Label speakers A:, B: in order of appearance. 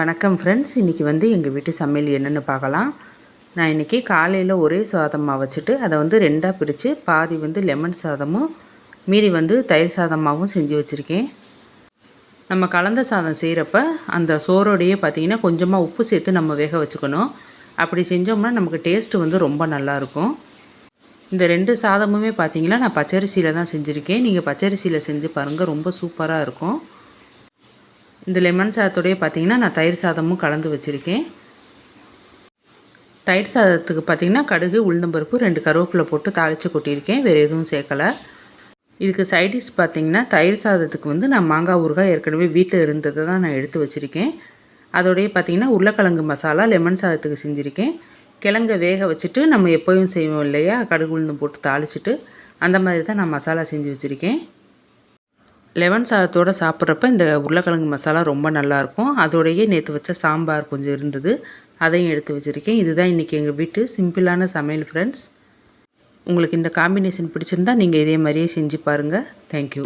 A: வணக்கம் ஃப்ரெண்ட்ஸ் இன்றைக்கி வந்து எங்கள் வீட்டு சமையல் என்னென்னு பார்க்கலாம். நான் இன்றைக்கி காலையில் ஒரே சாதமாக வச்சுட்டு அதை வந்து ரெண்டாக பிரித்து பாதி வந்து லெமன் சாதமும் மீதி வந்து தயிர் சாதமாகவும் செஞ்சு வச்சுருக்கேன். நம்ம கலந்த சாதம் செய்கிறப்ப அந்த சோறோடையே பார்த்திங்கன்னா கொஞ்சமாக உப்பு சேர்த்து நம்ம வேக வச்சுக்கணும். அப்படி செஞ்சோம்னா நமக்கு டேஸ்ட்டு வந்து ரொம்ப நல்லாயிருக்கும் இந்த ரெண்டு சாதமுமே பார்த்திங்கன்னா நான் பச்சரிசியில் தான் செஞ்சுருக்கேன். நீங்கள் பச்சரிசியில் செஞ்சு பாருங்கள் ரொம்ப சூப்பராக இருக்கும். இந்த லெமன் சாதத்தோடய பார்த்திங்கன்னா நான் தயிர் சாதமும் கலந்து வச்சுருக்கேன். தயிர் சாதத்துக்கு பார்த்திங்கன்னா கடுகு உளுந்தம்பருப்பு ரெண்டு கருவேப்பிலை போட்டு தாளித்து கொட்டியிருக்கேன். வேறு எதுவும் சேர்க்கலை. இதுக்கு சைடிஷ் பார்த்திங்கன்னா தயிர் சாதத்துக்கு வந்து நான் மாங்காய் ஊறுகாய் ஏற்கனவே வீட்டில் இருந்ததை தான் நான் எடுத்து வச்சுருக்கேன். அதோடைய பார்த்திங்கன்னா உருளைக்கிழங்கு மசாலா லெமன் சாதத்துக்கு செஞ்சுருக்கேன். கிழங்கை வேக வச்சுட்டு நம்ம எப்போயும் செய்வோம் இல்லையா? கடுகு உளுந்து போட்டு தாளிச்சிட்டு அந்த மாதிரி தான் நான் மசாலா செஞ்சு வச்சுருக்கேன். லெமன் சாதத்தோடு சாப்பிட்றப்ப இந்த உருளைக்கிழங்கு மசாலா ரொம்ப நல்லாயிருக்கும். அதோடையே நேற்று வச்ச சாம்பார் கொஞ்சம் இருந்தது. அதையும் எடுத்து வச்சுருக்கேன். இதுதான் இன்றைக்கி எங்கள் வீட்டு சிம்பிளான சமையல் ஃப்ரெண்ட்ஸ் உங்களுக்கு இந்த காம்பினேஷன் பிடிச்சிருந்தா நீங்கள் இதே மாதிரியே செஞ்சு பாருங்கள் தேங்க்யூ